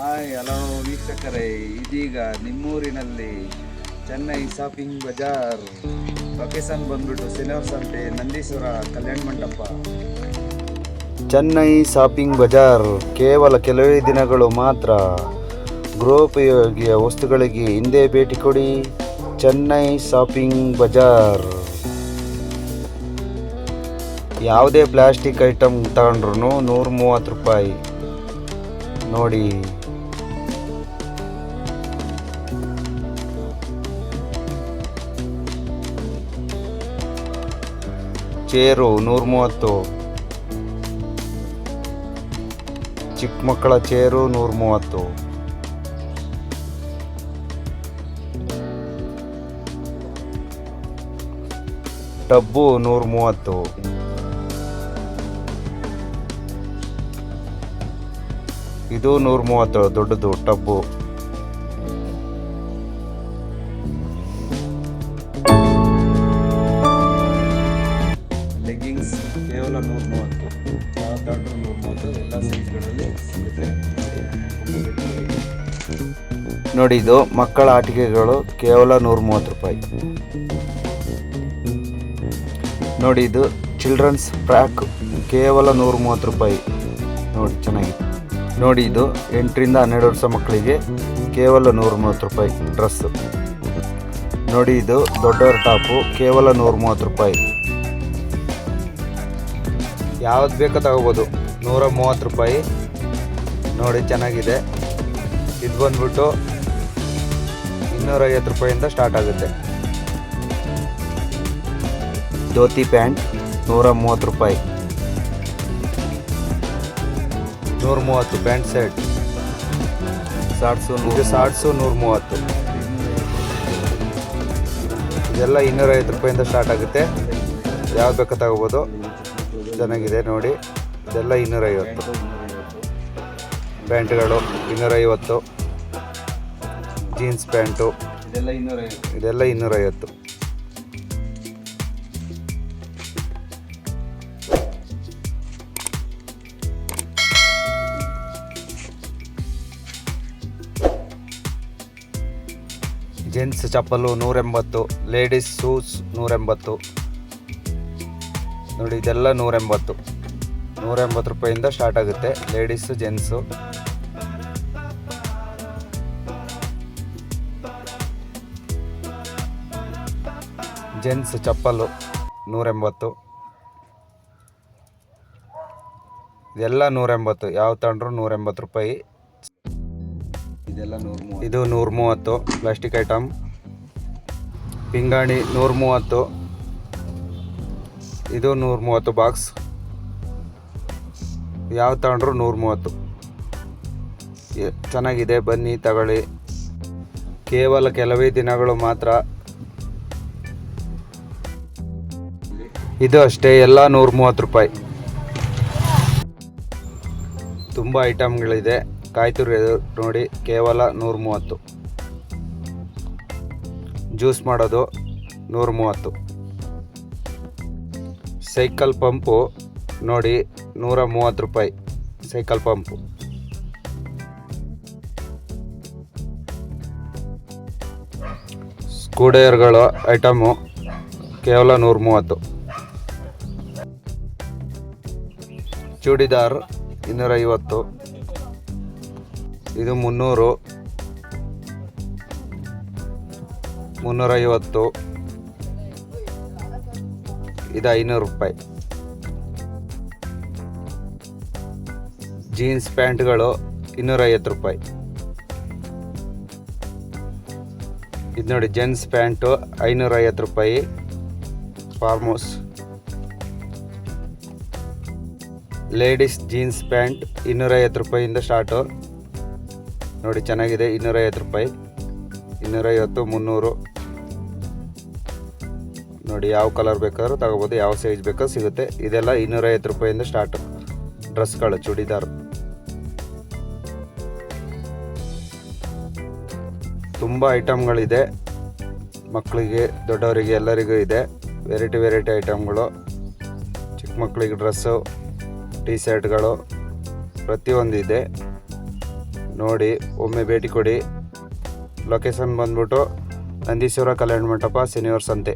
ನಾವೀಗ ನಿಮ್ಮೂರಿನಲ್ಲಿ Chennai shopping Bazaar location ಬಂದ್ಬಿಟ್ಟು ಸಿನಿಮಾ ಸಂತೆ ನಂದೀಶ್ವರ ಕಲ್ಯಾಣ ಮಂಟಪ. ಚೆನ್ನೈ ಶಾಪಿಂಗ್ ಬಜಾರ್ ಕೇವಲ ಕೆಲವೇ ದಿನಗಳು ಮಾತ್ರ ಗೃಹೋಪಯೋಗಿಯ ವಸ್ತುಗಳಿಗೆ ಹಿಂದೆ ಭೇಟಿ ಕೊಡಿ. ಚೆನ್ನೈ ಶಾಪಿಂಗ್ ಬಜಾರ್. ಯಾವುದೇ ಪ್ಲಾಸ್ಟಿಕ್ ಐಟಮ್ ತಗೊಂಡ್ರು ನೂರ ಮೂವತ್ತು ರೂಪಾಯಿ. ನೋಡಿ. ಚೇರು ನೂರ ಮೂವತ್ತು ಚಿಕ್ಕ ಮಕ್ಕಳ ಚೇರು ನೂರ ಮೂವತ್ತು ಟಬ್ಬು ನೂರ ಮೂವತ್ತು ಇದು ನೂರ ಮೂವತ್ತು ದೊಡ್ಡದು, ಟಬ್ಬು. ಕೇವಲ ನೂರ ಮೂವತ್ತು ಯಾವ್ದಾದ್ರೂ ನೂರ ಮೂವತ್ತು ಎಲ್ಲ ಸೈಜ್ಗಳಲ್ಲಿ ನೋಡಿ. ಇದು ಮಕ್ಕಳ ಆಟಿಕೆಗಳು ಕೇವಲ ನೂರ ಮೂವತ್ತು ರೂಪಾಯಿ. ನೋಡಿ, ಇದು ಚಿಲ್ಡ್ರನ್ಸ್ ಫ್ರಾಕ್ ಕೇವಲ ನೂರ ಮೂವತ್ತು ರೂಪಾಯಿ. ನೋಡಿ, ಚೆನ್ನಾಗಿದೆ. ನೋಡಿ, ಇದು ಎಂಟರಿಂದ ಹನ್ನೆರಡು ವರ್ಷ ಮಕ್ಕಳಿಗೆ ಕೇವಲ ನೂರ ಮೂವತ್ತು ರೂಪಾಯಿ ಡ್ರೆಸ್ಸು. ನೋಡಿ, ಇದು ದೊಡ್ಡವರ ಟಾಪು ಕೇವಲ ನೂರ ಮೂವತ್ತು ರೂಪಾಯಿ. ಯಾವ್ದು ಬೇಕೋ ತಗೋಬೋದು. ನೂರ ಮೂವತ್ತು ರೂಪಾಯಿ. ನೋಡಿ ಚೆನ್ನಾಗಿದೆ. ಇದು ಬಂದ್ಬಿಟ್ಟು ಇನ್ನೂರೈವತ್ತು ರೂಪಾಯಿಂದ ಸ್ಟಾರ್ಟ್ ಆಗುತ್ತೆ. ಧೋತಿ ಪ್ಯಾಂಟ್ ನೂರ ಮೂವತ್ತು ರೂಪಾಯಿ. ನೂರ ಮೂವತ್ತು ಪ್ಯಾಂಟ್ ಸೆಟ್. ಶಾರ್ಟ್ಸು ಇದು ಶಾರ್ಟ್ಸು ನೂರ ಮೂವತ್ತು. ಇದೆಲ್ಲ ಇನ್ನೂರೈವತ್ತು ರೂಪಾಯಿಂದ ಸ್ಟಾರ್ಟ್ ಆಗುತ್ತೆ. ಯಾವ್ದು ಬೇಕೋ ತಗೋಬೋದು. ಚೆನ್ನಾಗಿದೆ ನೋಡಿ. ಇದೆಲ್ಲ ಇನ್ನೂರೈವತ್ತು. ಪ್ಯಾಂಟ್ಗಳು ಇನ್ನೂರೈವತ್ತು. Jeans pant. ಇದೆಲ್ಲ ಇನ್ನೂರೈವತ್ತು. ಜೆಂಟ್ಸ್ ಚಪ್ಪಲು ನೂರೆಂಬತ್ತು ಲೇಡೀಸ್ ಶೂಸ್ ನೂರೆಂಬತ್ತು. ನೋಡಿ, ಇದೆಲ್ಲ ನೂರೆಂಬತ್ತು. ನೂರೆಂಬತ್ತು ರೂಪಾಯಿಂದ ಸ್ಟಾರ್ಟ್ ಆಗುತ್ತೆ. ಲೇಡೀಸು ಜೆಂಟ್ಸು ಜೆಂಟ್ಸ್ ಚಪ್ಪಲು, ನೂರೆಂಬತ್ತು. ಇದೆಲ್ಲ ನೂರೆಂಬತ್ತು. ಯಾವ ತಗೊಂಡ್ರು ನೂರೆಂಬತ್ತು ರೂಪಾಯಿ? ಇದೆಲ್ಲ ನೂರು ಇದು ನೂರ ಮೂವತ್ತು ಪ್ಲಾಸ್ಟಿಕ್ ಐಟಮ್ ಪಿಂಗಾಣಿ ನೂರ ಮೂವತ್ತು ಇದು ನೂರ ಮೂವತ್ತು ಬಾಕ್ಸ್. ಯಾವ ತಗೊಂಡ್ರು ನೂರ ಮೂವತ್ತು ಚೆನ್ನಾಗಿದೆ, ಬನ್ನಿ, ತಗೊಳ್ಳಿ. ಕೇವಲ ಕೆಲವೇ ದಿನಗಳು ಮಾತ್ರ. ಇದು ಅಷ್ಟೇ, ಎಲ್ಲ ನೂರ ಮೂವತ್ತು ರೂಪಾಯಿ. ತುಂಬ ಐಟಮ್ಗಳಿದೆ. ಕಾಯ್ತುರಿ ನೋಡಿ, ಕೇವಲ ನೂರ ಮೂವತ್ತು ಜ್ಯೂಸ್ ಮಾಡೋದು ನೂರ ಮೂವತ್ತು ಸೈಕಲ್ ಪಂಪು ನೋಡಿ ನೂರ ಮೂವತ್ತು ರೂಪಾಯಿ ಸೈಕಲ್ ಪಂಪು. ಸ್ಕೂಡೇರ್ಗಳು ಐಟಮು ಕೇವಲ ನೂರ ಮೂವತ್ತು. ಚೂಡಿದಾರ್ ಇನ್ನೂರೈವತ್ತು ಇದು ಮುನ್ನೂರು. ಮುನ್ನೂರೈವತ್ತು ಇದು ಐನೂರು ರೂಪಾಯಿ. ಜೀನ್ಸ್ ಪ್ಯಾಂಟ್ಗಳು ಇನ್ನೂರೈವತ್ತು ರೂಪಾಯಿ. ಇದು ನೋಡಿ ಜೆನ್ಸ್ ಪ್ಯಾಂಟು ಐನೂರೈವತ್ತು ರೂಪಾಯಿ. ಫಾರ್ಮೋಸ್ ಲೇಡೀಸ್ ಜೀನ್ಸ್ ಪ್ಯಾಂಟ್ ಇನ್ನೂರೈವತ್ತು ರೂಪಾಯಿಂದ ಸ್ಟಾರ್ಟು. ನೋಡಿ ಚೆನ್ನಾಗಿದೆ, ಇನ್ನೂರೈವತ್ತು ರೂಪಾಯಿ. ಇನ್ನೂರೈವತ್ತು, ಮುನ್ನೂರು. ನೋಡಿ ಯಾವ ಕಲರ್ ಬೇಕಾದರೂ ತಗೋಬೋದು, ಯಾವ ಸೈಜ್ ಬೇಕೋ ಸಿಗುತ್ತೆ. ಇದೆಲ್ಲ ಇನ್ನೂರೈವತ್ತು ರೂಪಾಯಿಂದ ಸ್ಟಾರ್ಟ್ ಡ್ರೆಸ್ಗಳು, ಚೂಡಿದಾರ್. ತುಂಬ ಐಟಮ್ಗಳಿದೆ ಮಕ್ಕಳಿಗೆ, ದೊಡ್ಡವರಿಗೆ, ಎಲ್ಲರಿಗೂ ಇದೆ. ವೆರೈಟಿ ವೆರೈಟಿ ಐಟಮ್ಗಳು ಚಿಕ್ಕ ಮಕ್ಕಳಿಗೆ ಡ್ರೆಸ್ಸು ಟೀ ಶರ್ಟ್ಗಳು ಪ್ರತಿಯೊಂದು ಇದೆ. ನೋಡಿ, ಒಮ್ಮೆ ಭೇಟಿ ಕೊಡಿ. ಲೊಕೇಶನ್ ಬಂದ್ಬಿಟ್ಟು ನಂದೀಶ್ವರ ಕಲ್ಯಾಣ ಮಂಟಪ, ಶನಿವಾರ ಸಂತೆ.